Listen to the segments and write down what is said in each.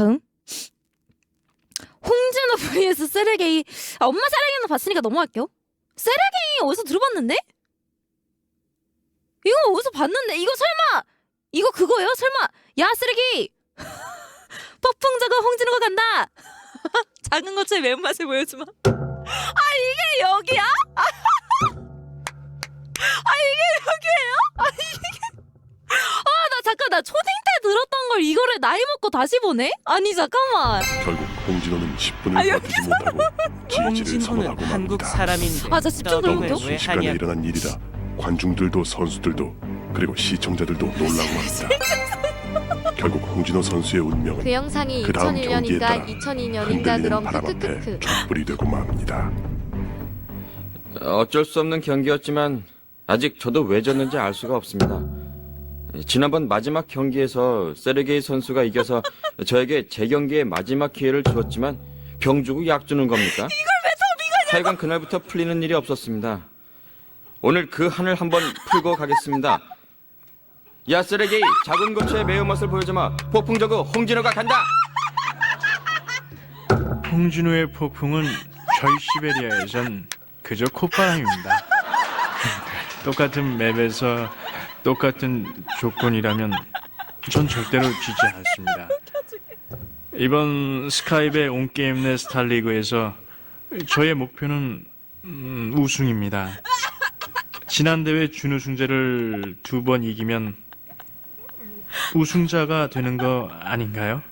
다음. 홍진호 vs 세르게이. 아, 엄마 세르게이는 봤으니까 넘어갈게요. 세르게이 어디서 들어봤는데? 이거 어디서 봤는데? 이거 설마 이거 그거예요? 설마 야 세르게이 폭풍자가 홍진호가 간다. 작은 것의 매운맛을 보여주마. 아 이게 여기야? 아 이게 여기예요? 아 이게 아 나 잠깐 나 초딩 때 들었던 걸 이거를 나이 먹고 다시 보네? 아니 잠깐만. 결국 홍진호는 10분을 아, 버티지 못하고 지지를 홍진호는 선언하고 한국 맙니다. 사람인데 아, 저 집중 해볼게요. 왜 순식간에 하냐? 일어난 일이라 관중들도 선수들도 그리고 시청자들도 놀라고 합니다. 결국 홍진호 선수의 운명은 그 영상이 그 다음 경기에 2001년인가 따라 2002년인가 흔들리는 그럼 바람 앞에 크크크크 촛불이 되고 맙니다. 어쩔 수 없는 경기였지만 아직 저도 왜 졌는지 알 수가 없습니다. 지난번 마지막 경기에서 세르게이 선수가 이겨서 저에게 재경기의 마지막 기회를 주었지만 병 주고 약 주는 겁니까? 이걸 왜 더비가 하여간 그날부터 풀리는 일이 없었습니다. 오늘 그 한을 한번 풀고 가겠습니다. 야 세르게이 작은 고추의 매운맛을 보여주마 폭풍저그 홍진호가 간다. 홍진호의 폭풍은 저희 시베리아에선 그저 콧바람입니다. 똑같은 맵에서 똑같은 조건이라면 전 절대로 지지 않습니다. 이번 스카이베 온게임넷 스타리그에서 저의 목표는 음, 우승입니다. 지난 대회 준우승자를 두 번 이기면 우승자가 되는 거 아닌가요?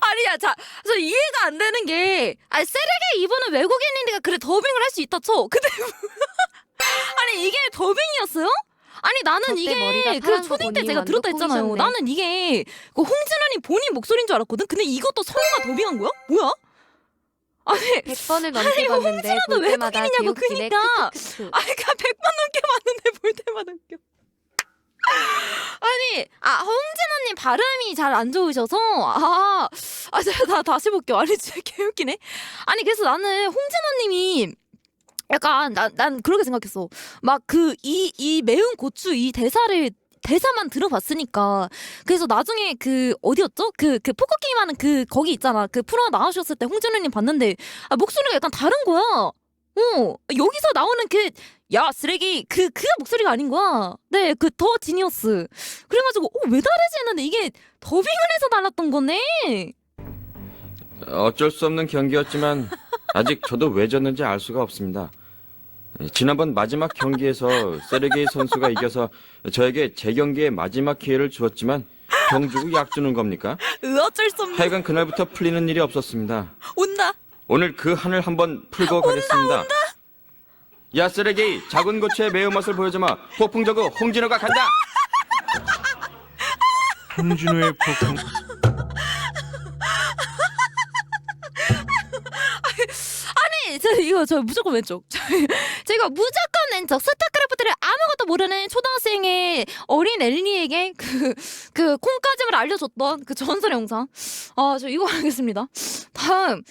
아니야, 자, 저 이해가 안 되는 게, 아, 세르게 이분은 외국인이니까 그래 더빙을 할 수 있다 쳐. 근데 아니 이게 더빙이었어요? 아니 나는 저때 이게 머리가 그 파란 거 초딩 때 보니 제가 들었다 했잖아요. 완독 나는 이게 그 홍진원이 본인 목소리인 줄 알았거든. 근데 이것도 성우가 더빙한 거야? 뭐야? 아니 100번을 넘게 봤는데 홍진호도 볼 때마다 외국인이냐고, 개웃기네 그니까. 크크크크 아니 그니까 100번 넘게 봤는데 볼 때마다 웃겨. 아니, 아, 홍진호님 발음이 잘 안 좋으셔서, 아, 아, 제가 다, 다시 볼게요. 아니, 진짜 개웃기네. 아니, 그래서 나는 홍진호님이 약간, 난, 난 그렇게 생각했어. 막 그, 이, 이 매운 고추 이 대사를, 대사만 들어봤으니까. 그래서 나중에 그, 어디였죠? 그, 그 포커 게임 하는 그, 거기 있잖아. 그 프로 나오셨을 때 홍진호님 봤는데, 아, 목소리가 약간 다른 거야. 어, 여기서 나오는 그, 야, 쓰레기, 그, 그 목소리가 아닌 거야. 네, 그, 더 지니어스. 그래가지고, 어, 왜 다르지 했는데 이게 더빙을 해서 달랐던 거네. 어쩔 수 없는 경기였지만 아직 저도 왜 졌는지 알 수가 없습니다. 지난번 마지막 경기에서 세르게이 선수가 이겨서 저에게 재경기의 마지막 기회를 주었지만 병 주고 약 주는 겁니까? 으, 어쩔 수 없네. 하여간 그날부터 풀리는 일이 없었습니다. 온다. 오늘 그 한을 한번 풀고 가겠습니다. 야 쓰레기 작은 고추의 매운맛을 보여주마 폭풍저그 홍진호가 간다. 홍진호의 폭풍 저 이거 저 무조건 왼쪽. 저, 제가 무조건 왼쪽. 스타크래프트를 아무것도 모르는 초등학생의 어린 엘리에게 그, 그 콩가짐을 알려줬던 그 전설 영상. 아, 저 이거 하겠습니다. 다음.